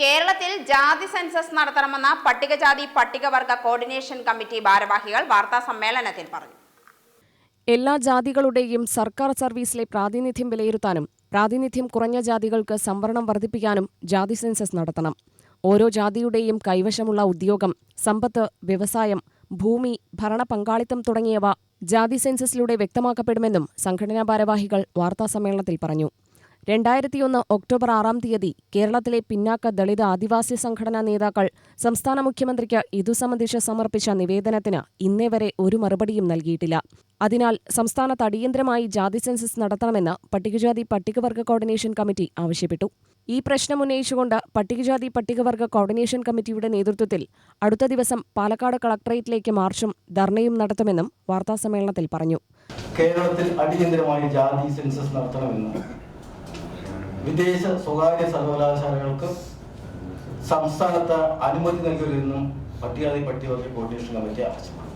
കേരളത്തിൽ ജാതി സെൻസസ് നടത്തണമെന്ന പട്ടികജാതി പട്ടികവർഗ കോർഡിനേഷൻ കമ്മിറ്റി ഭാരവാഹികൾ വാർത്താ സമ്മേളനത്തിൽ പറഞ്ഞു. എല്ലാ ജാതികളുടെയും സർക്കാർ സർവീസിലെ പ്രാതിനിധ്യം വിലയിരുത്താനും പ്രാതിനിധ്യം കുറഞ്ഞ ജാതികൾക്ക് സംവരണം വർദ്ധിപ്പിക്കാനും ജാതി സെൻസസ് നടത്തണം. ഓരോ ജാതിയുടെയും കൈവശമുള്ള ഉദ്യോഗം സമ്പത്ത് വ്യവസായം ഭൂമി ഭരണ പങ്കാളിത്തം തുടങ്ങിയവ ജാതി സെൻസസിലൂടെ വ്യക്തമാക്കപ്പെടുമെന്നും സംഘടനാ ഭാരവാഹികൾ വാർത്താസമ്മേളനത്തിൽ പറഞ്ഞു. രണ്ടായിരത്തിയൊന്ന് ഒക്ടോബർ ആറാം തീയതി കേരളത്തിലെ പിന്നാക്ക ദളിത് ആദിവാസി സംഘടനാ നേതാക്കൾ സംസ്ഥാന മുഖ്യമന്ത്രിക്ക് ഇതു സംബന്ധിച്ച് സമർപ്പിച്ച നിവേദനത്തിന് ഇന്നേ വരെ ഒരു മറുപടിയും നൽകിയിട്ടില്ല. അതിനാൽ സംസ്ഥാനത്ത് അടിയന്തരമായി ജാതി സെൻസസ് നടത്തണമെന്ന് പട്ടികജാതി പട്ടികവർഗ കോർഡിനേഷൻ കമ്മിറ്റി ആവശ്യപ്പെട്ടു. ഈ പ്രശ്നം ഉന്നയിച്ചുകൊണ്ട് പട്ടികജാതി പട്ടികവർഗ കോർഡിനേഷൻ കമ്മിറ്റിയുടെ നേതൃത്വത്തിൽ അടുത്ത ദിവസം പാലക്കാട് കളക്ടറേറ്റിലേക്ക് മാർച്ചും ധർണയും നടത്തുമെന്നും വാർത്താസമ്മേളനത്തിൽ പറഞ്ഞു. കേരളത്തിൽ അടിയന്തരമായി ജാതി സെൻസസ് നടത്തണമെന്ന് വിദേശ സ്വകാര്യ സർവകലാശാലകൾക്ക് സംസ്ഥാനത്ത് അനുമതി നൽകരുതെന്നും പട്ടികജാതി പട്ടികവർഗ കോർഡിനേഷൻ കമ്മിറ്റി ആവശ്യപ്പെട്ടു.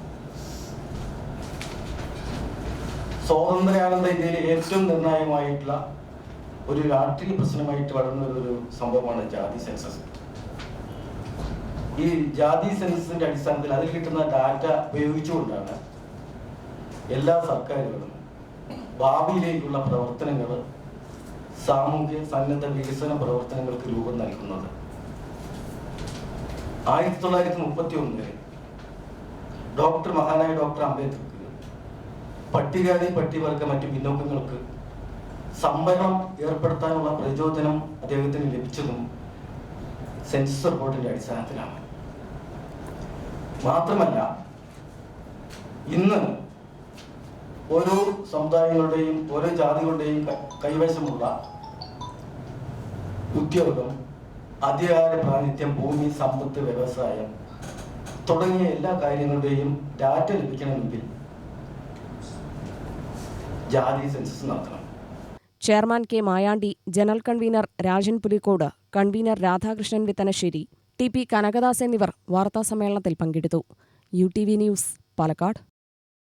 സ്വാതന്ത്ര്യാനന്ത ഇന്ത്യയിലെ ഏറ്റവും നിർണായകമായിട്ടുള്ള ഒരു രാഷ്ട്രീയ പ്രശ്നമായിട്ട് വളർന്ന ഒരു സംഭവമാണ് ജാതി സെൻസസ്. ഈ ജാതി സെൻസസിന്റെ അടിസ്ഥാനത്തിൽ അതിൽ കിട്ടുന്ന ഡാറ്റ ഉപയോഗിച്ചുകൊണ്ടാണ് എല്ലാ സർക്കാരുകളും ഭാവിയിലേക്കുള്ള പ്രവർത്തനങ്ങൾ സാമൂഹ്യ സന്നദ്ധ വികസന പ്രവർത്തനങ്ങൾക്ക് രൂപം നൽകുന്നത്. ആയിരത്തി തൊള്ളായിരത്തി മുപ്പത്തി ഒന്നിൽ ഡോക്ടർ മഹാനായ ഡോക്ടർ അംബേദ്കർ പട്ടികജാതി പട്ടികവർഗ മറ്റു പിന്നോക്കങ്ങൾക്ക് സംവരണം ഏർപ്പെടുത്താനുള്ള പ്രചോദനം അദ്ദേഹത്തിന് ലഭിച്ചതും സെൻസസ് റിപ്പോർട്ടിന്റെ അടിസ്ഥാനത്തിലാണ്. മാത്രമല്ല ഇന്ന് ഓരോ സമുദായങ്ങളുടെയും ഓരോ ജാതികളുടെയും കൈവശമുള്ള ഉദ്യോഗം അധികാര പ്രാതിനിധ്യം ഭൂമി സമ്പത്ത് വ്യവസായം തുടങ്ങിയ എല്ലാ കാര്യങ്ങളുടെയും ഡാറ്റ ലഭിക്കണമെങ്കിൽ ജാതി സെൻസസ് നടത്തണം. Chairman K Mayandi general convener Rajan Pulikode convener Radhakrishnan Vithanassery T P Kanakadas എന്നിവർ വാർത്താസമ്മേളനത്തിൽ പങ്കെടുത്തു. U T V news Palakkad.